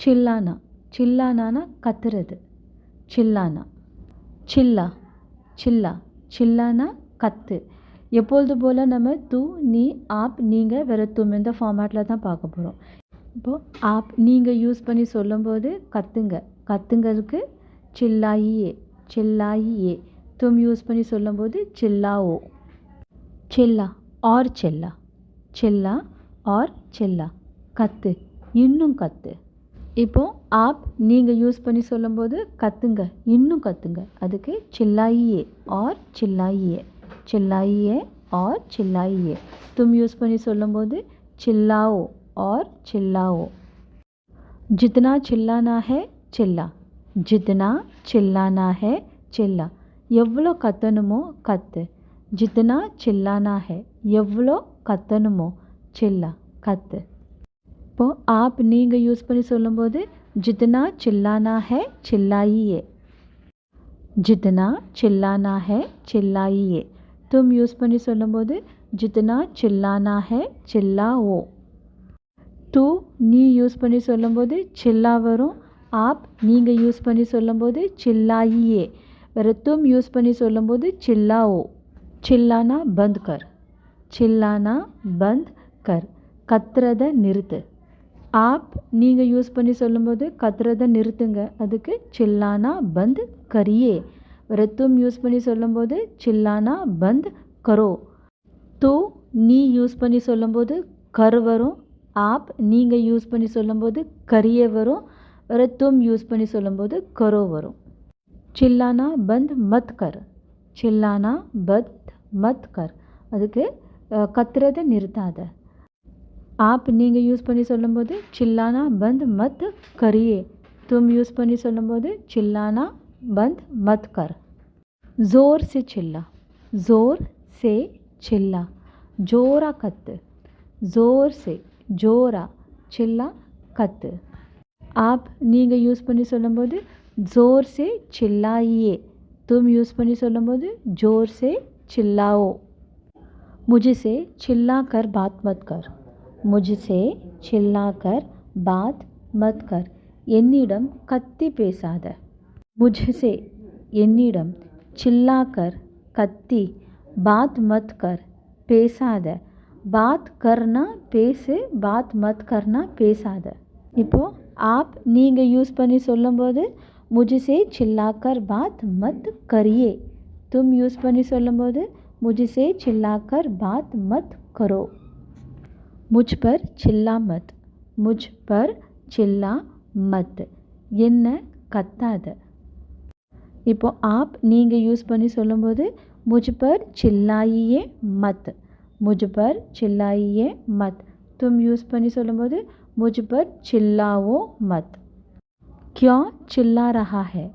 சில்லானா. சில்லானானா கத்துறது. சில்லானா. சில்லா. சில்லா. சில்லானா கத்து. எப்பொழுது போல் நம்ம தூ நீ ஆப் நீங்கள் வேறு தும் இந்த ஃபார்மேட்டில் தான் பார்க்க போகிறோம் இப்போது ஆப் நீங்கள் யூஸ் பண்ணி சொல்லும்போது கத்துங்க. கத்துங்கிறதுக்கு சில்லாயியே. சில்லாயியே. தும் யூஸ் பண்ணி சொல்லும்போது சில்லாவோ. சில்லா ஆர் செல்லா. சில்லா ஆர் செல்லா. கத்து. இன்னும் கத்து. இப்போது ஆப் நீங்கள் யூஸ் பண்ணி சொல்லும்போது கற்றுங்க இன்னும் கற்றுங்க அதுக்கு சில்லாயியே ஆர் சில்லாயியே சில்லாயியே ஆர் சில்லாயியே. தும் யூஸ் பண்ணி சொல்லும்போது சில்லாவோ ஆர் சில்லாவோ. ஜித்னா சில்லானா ஹே சில்லா. ஜித்னா சில்லானா ஹே சில்லா. எவ்வளோ கத்தணுமோ கத்து. ஜித்னா சில்லானா ஹே எவ்வளோ கத்தணுமோ சில்லா. கத்து. இப்போது ஆப் நீங்கள் யூஸ் பண்ணி சொல்லும்போது ஜித்தனா சில்லானா ஹே சில்லாயியே. ஜித்னா சில்லானா ஹே சில்லாயியே. தும் யூஸ் பண்ணி சொல்லும்போது ஜித்தனா சில்லானா ஹே ஓ டூ நீ யூஸ் பண்ணி சொல்லும்போது சில்லா வரும். ஆப் நீங்கள் யூஸ் பண்ணி சொல்லும்போது சில்லாயியே. வேறு தும் யூஸ் பண்ணி சொல்லும்போது சில்லாவோ. சில்லானா பந்த் கர். சில்லானா பந்த் கர். கத்துறதை நிறுத்து. ஆப் நீங்கள் யூஸ் பண்ணி சொல்லும்போது கத்துறதை நிறுத்துங்க. அதுக்கு சில்லானா பந்த் கரியே. வேறு தும் யூஸ் பண்ணி சொல்லும்போது சில்லானா பந்த் கரோ. தூ நீ யூஸ் பண்ணி சொல்லும்போது கர் வரும். ஆப் நீங்கள் யூஸ் பண்ணி சொல்லும்போது கரியே வரும். வேறு தும் யூஸ் பண்ணி சொல்லும்போது கரோ வரும். சில்லானா பந்த் மத் கர். சில்லானா பத் மத் கர். அதுக்கு கத்துறதை நிறுத்தாத. ஆப் நீங்கள் யூஸ் பண்ணி சொல்லும்போது சில்லானா பந்த் மத் கரியே தும் யூஸ் பண்ணி சொல்லும்போது சில்லானா बंद मत कर ज़ोर से चिल्ला ज़ोर से चिल्ला जोरा कत ज़ोर से जोरा चिल्ला कत आप நீங்கள் யூஸ் பண்ணி சொல்லும்போது ज़ोर से चिल्लाइए तुम யூஸ் பண்ணி சொல்லும்போது ज़ोर से चिल्लाओ मुझसे चिल्ला कर बात मत कर முஜ்ஸே சில்லாக்கர் பாத் மத்கர் என்னிடம் கத்தி பேசாத. முஜ்ஸே என்னிடம் சில்லாக்கர் கத்தி பாத் மத்கர் பேசாத. பாத் கர்னா பேசு பாத் மத் கர்னா பேசாத. இப்போது ஆப் நீங்கள் யூஸ் பண்ணி சொல்லும்போது முஜிசே சில்லாக்கர் பாத் மத் கரியே தும் யூஸ் பண்ணி சொல்லும்போது முஜிசே சில்லாக்கர் பாத் மத் கரோ முஜ் பர் சில்லா மத். முஜ் பர் சில்லா மத். என்ன? கத்தாத. இப்போது ஆப் நீங்கள் யூஸ் பண்ணி சொல்லும்போது முஜ் பர் சில்லாயியே மத். முஜ் பர் சில்லாயியே மத். தும் யூஸ் பண்ணி சொல்லும்போது முஜ் பர் சில்லாவோ மத். க்யோ சில்லா ரஹா ஹே?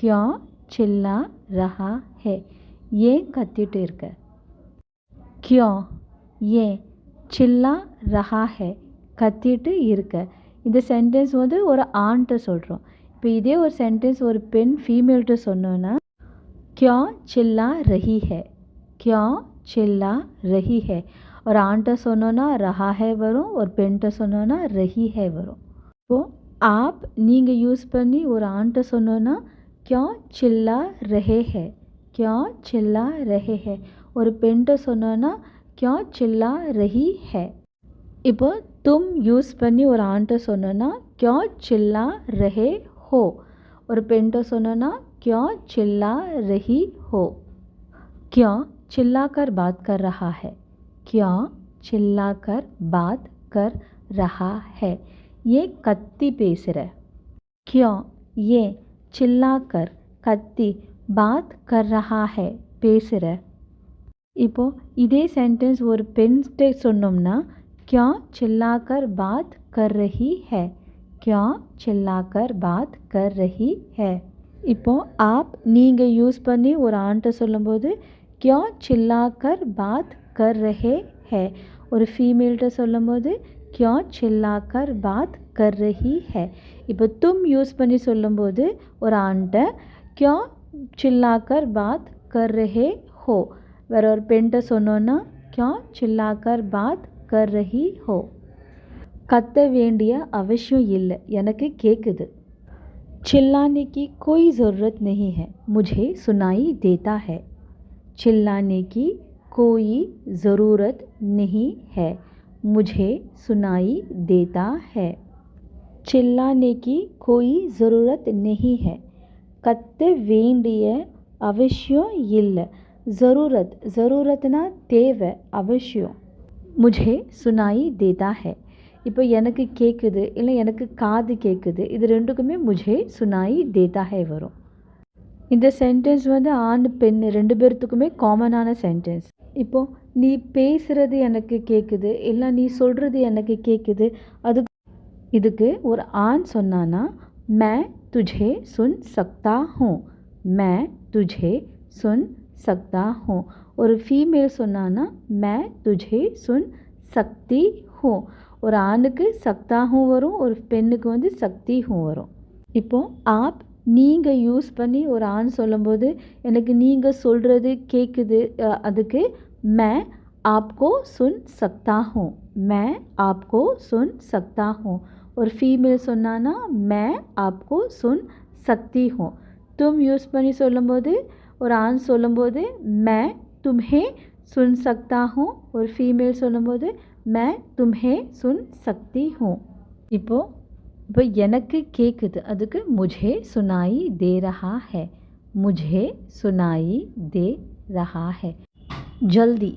க்யோ சில்லா ரஹா ஹே? ஏன் கத்திட்டு இருக்க? க்யோ? ஏன்? சில்லா ரஹா ஹே கத்திட்டு இருக்க. இந்த சென்டென்ஸ் வந்து ஒரு ஆண்கிட்ட சொல்கிறோம் இப்போ இதே ஒரு சென்டென்ஸ் ஒரு பெண் ஃபீமேல்கிட்ட சொன்னோன்னா கியா சில்லா ரஹி ஹே கியா சில்லா ரஹி ஹே? ஒரு ஆண்கிட்ட சொன்னோன்னா ரஹா ஹே வரும் ஒரு பெண்கிட்ட சொன்னோன்னா ரஹி ஹே வரும். இப்போது ஆப் நீங்கள் யூஸ் பண்ணி ஒரு ஆண்கிட்ட சொன்னோன்னா கியா சில்லா ரஹே ஹே கியா சில்லா ரஹே ஹே. ஒரு பெண்கிட்ட சொன்னோன்னா கியா சில்லா ரஹி ஹே இப்போ தும் யூஸ் பண்ணி ஒரு ஆண்கிட்ட சொன்னோன்னா கியா சில்லா ரஹே हो और पेंटो सुनोना क्यों चिल्ला रही हो क्यों चिल्लाकर बात कर रहा है क्यों चिल्लाकर बात कर रहा है ये कत्ती पेस रहा क्यों ये चिल्लाकर கத்தி பாத் கர் ரஹா ஹே பேசுகிற இப்போது இதே சென்டென்ஸ் ஒரு பெண்கிட்ட சொன்னோம்னா கியா சில்லாக்கர் பாத் கர் ரஹி ஹே? கியா சில்லாக்கர் பாத் கர் ரஹி ஹே? இப்போது ஆப் நீங்கள் யூஸ் பண்ணி ஒரு ஆண்கிட்ட சொல்லும்போது கியா சில்லாக்கர் பாத் கர் ரஹே ஹே? ஒரு ஃபீமேல்கிட்ட சொல்லும்போது கியா சில்லாக்கர் பாத் கர் ரஹி ஹே? இப்போ தும் யூஸ் பண்ணி சொல்லும்போது ஒரு ஆண்கிட்ட கியா சில்லாக்கர் பாத் கர் ரஹே ஹோ? வேற ஒரு பெண்கிட்ட சொன்னோன்னா கியா சில்லாக்கர் பாத் கர் ரஹி ஹோ கத்த வேண்டிய அவசியம் இல்லை எனக்கு கேட்குது चिल्लाने की कोई ज़रूरत नहीं है मुझे सुनाई देता है चिल्लाने की कोई ज़रूरत नहीं है मुझे सुनाई देता है चिल्लाने की कोई ज़रूरत नहीं है கத்த வேண்டிய அவசியம் இல்லை ज़रूरत ज़रूरतना தேவை அவசியம். முஜே சுனாயி தேதா ஹே இப்போ எனக்கு கேட்குது இல்லை எனக்கு காது கேட்குது இது ரெண்டுக்குமே முஜே சுனாயி தேதா ஹே வரும். இந்த சென்டென்ஸ் வந்து ஆண் பெண் ரெண்டு பேர்த்துக்குமே காமனான சென்டென்ஸ் இப்போது நீ பேசுகிறது எனக்கு கேட்குது இல்லை நீ சொல்கிறது எனக்கு கேட்குது அது இதுக்கு ஒரு ஆண் சொன்னான்னா மே துஜே சுன் சக்தா ஹூ மே துஜே சுன் सकता हूँ ஒரு ஃபீமேல் சொன்னான்னா मैं तुझे सुन सकती हूँ ஒரு ஆணுக்கு சக்தாகும் வரும் ஒரு பெண்ணுக்கு வந்து சக்திஹும் வரும் இப்போது ஆப் நீங்கள் யூஸ் பண்ணி ஒரு ஆண் சொல்லும்போது எனக்கு நீங்கள் சொல்கிறது கேட்குது அஹ், அதுக்கு मैं आपको सुन सकता हूँ मैं आपको सुन सकता हूँ ஒரு ஃபீமேல் சொன்னான்னா मैं आपको सुन सकती हूँ तुम யூஸ் பண்ணி சொல்லும்போது और आंसोदे मैं तुम्हें सुन सकता हूँ। और फीमेल सुनबोद मैं तुम्हें सुन सकती हूँ। इपो के अद मुझे सुनाई दे रहा है। मुझे सुनाई दे रहा है। जल्दी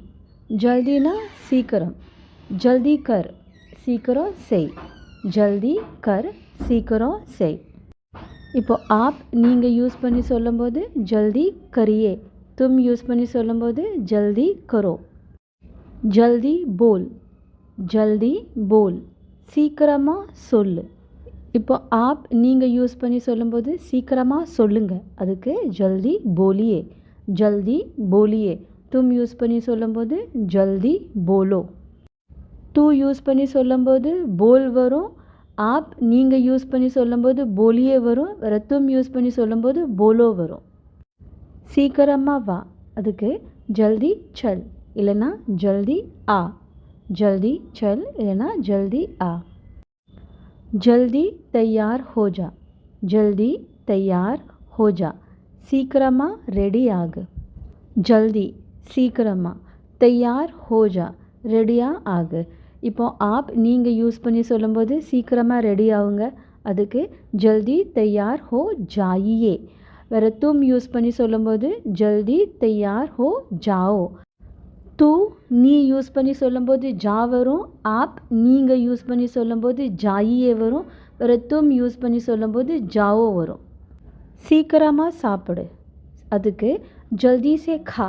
जल्दी ना सीकर। जल्दी कर, सीकरों से जल्दी कर, सीकरों से இப்போ ஆப் நீங்கள் யூஸ் பண்ணி சொல்லும்போது ஜல்தி கரியே. தும் யூஸ் பண்ணி சொல்லும்போது ஜல்தி கரோ. ஜல்தி போல். ஜல்தி போல். சீக்கிரமாக சொல்லு. இப்போ ஆப் நீங்கள் யூஸ் பண்ணி சொல்லும்போது சீக்கிரமாக சொல்லுங்கள் அதுக்கு ஜல்தி போலியே. ஜல்தி போலியே. தும் யூஸ் பண்ணி சொல்லும்போது ஜல்தி போலோ. டூ யூஸ் பண்ணி சொல்லும்போது போல் வரும். ஆப் நீங்கள் யூஸ் பண்ணி சொல்லும்போது போலியே வரும் வேறு தும் யூஸ் பண்ணி சொல்லும்போது போலோ வரும். சீக்கிரமாக வா. அதுக்கு ஜல்தி சல் இல்லைன்னா ஜல்தி ஆ. ஜல்தி சல் இல்லைன்னா ஜல்தி ஆ. ஜல்தி தயார் ஹோஜா. ஜல்தி தயார் ஹோஜா. சீக்கிரமாக ரெடி ஆகு. ஜல்தி சீக்கிரமாக தயார் ஹோஜா. ரெடியாக ஆகு. இப்போது ஆப் நீங்கள் யூஸ் பண்ணி சொல்லும்போது சீக்கிரமாக ரெடி ஆகுங்க. அதுக்கு ஜல்தி தயார் ஹோ ஜாயியே வேறு தும் யூஸ் பண்ணி சொல்லும்போது ஜல்தி தயார் ஹோ ஜாவோ தூ நீ யூஸ் பண்ணி சொல்லும்போது ஜா வரும். ஆப் நீங்கள் யூஸ் பண்ணி சொல்லும்போது ஜாயியே வரும். வேறு தும் யூஸ் பண்ணி சொல்லும்போது ஜாவோ வரும். சீக்கிரமாக சாப்பிடு. அதுக்கு ஜல்தி சே கா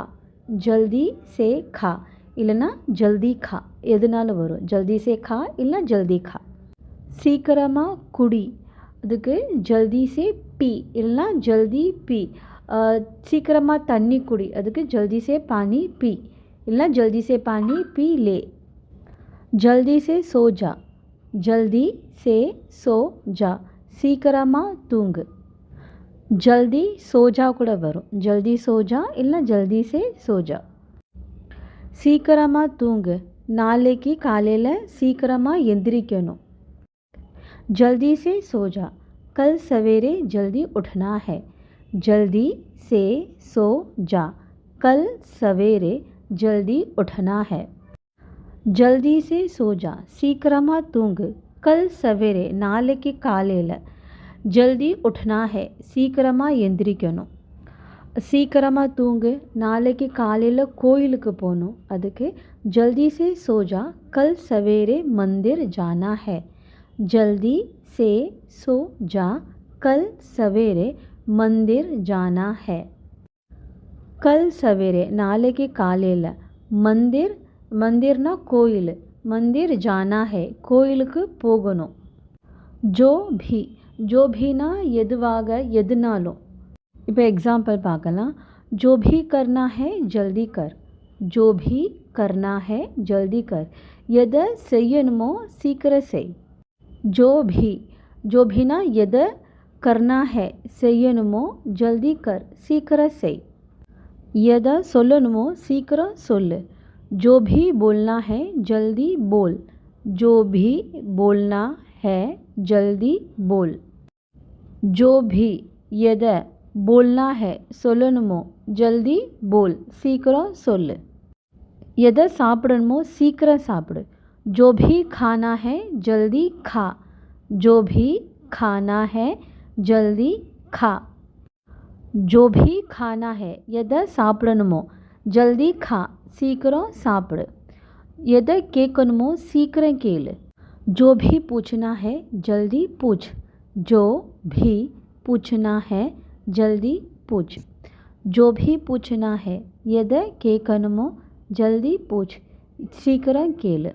ஜல்தி சே கா இல்லைன்னா ஜல்தி கா எதுனாலும் வரும்? ஜல்தி சே இல்லை ஜல்தி கா? சீக்கிரமாக குடி. அதுக்கு ஜல்தி சே பி. இல்லைன்னா ஜல்தி பி. சீக்கிரமாக தண்ணி குடி. அதுக்கு ஜல்தி சே பானி பி. இல்லைன்னா ஜல்தி சே பானி பி லே. ஜல்தி சே சோ ஜல்தி சே சோ ஜா. சீக்கிரமாக தூங்கு. ஜல்தி சோஜா கூட வரும். ஜல்தி சோஜா இல்லை ஜல்தி சே சோஜா சீக்கிரமாக தூங்கு. நாளைக்கு காலையில் சீக்கிரமாக எந்திரிக்கணும் जल्दी से सो जा कल सवेरे जल्दी उठना है जल्दी से सो जा कल सवेरे जल्दी उठना है जल्दी से सो जा சீக்கிரமாக தூங்கு கல் சவேரே நாளைக்கு காலையில் ஜல்தி உட்னா ஹே சீக்கிரமாக எந்திரிக்கணும் சீக்கிரமாக தூங்கு நாளைக்கு காலையில் கோயிலுக்கு போகணும் அதுக்கு जल्दी से सो जा, कल सवेरे मंदिर जाना है। जल्दी से सो जा, कल सवेरे मंदिर जाना है। कल सवेरे नाले के काले ल मंदिर मंदिर ना कोयल मंदिर जाना है कोयल के पोगनो। जो भी जो भी ना यद वाग यद ना लो इ एग्ज़ाम्पल पाकल जो भी करना है, जल्दी कर। जो भी करना है, जल्दी कर। यद संयमो शीघ्र से। जो भी जो भी ना यद करना है संयमो जल्दी कर शीघ्र से। यद सोलनमो शीघ्र सोल। जो भी बोलना है, जल्दी बोल। जो भी बोलना है, जल्दी बोल। जो भी यद बोलना है, सोलनमो जल्दी बोल शीघ्र सोल। எதை சாப்பிடணுமோ சீக்கிரம் சாப்பிடு जो भी खाना है जल्दी खा जो भी खाना है जल्दी खा जो भी खाना है எதை சாப்பிடணுமோ ஜல்தி खा சீக்கிரம் சாப்பிடு எதை கேட்கணுமோ சீக்கிரம் கேளு जो भी पूछना है जल्दी पूछ जो भी पूछना है जल्दी पूछ जो भी पूछना है எதை கேட்கணுமோ ஜல்தி பூச் சீக்கிரம் கேளு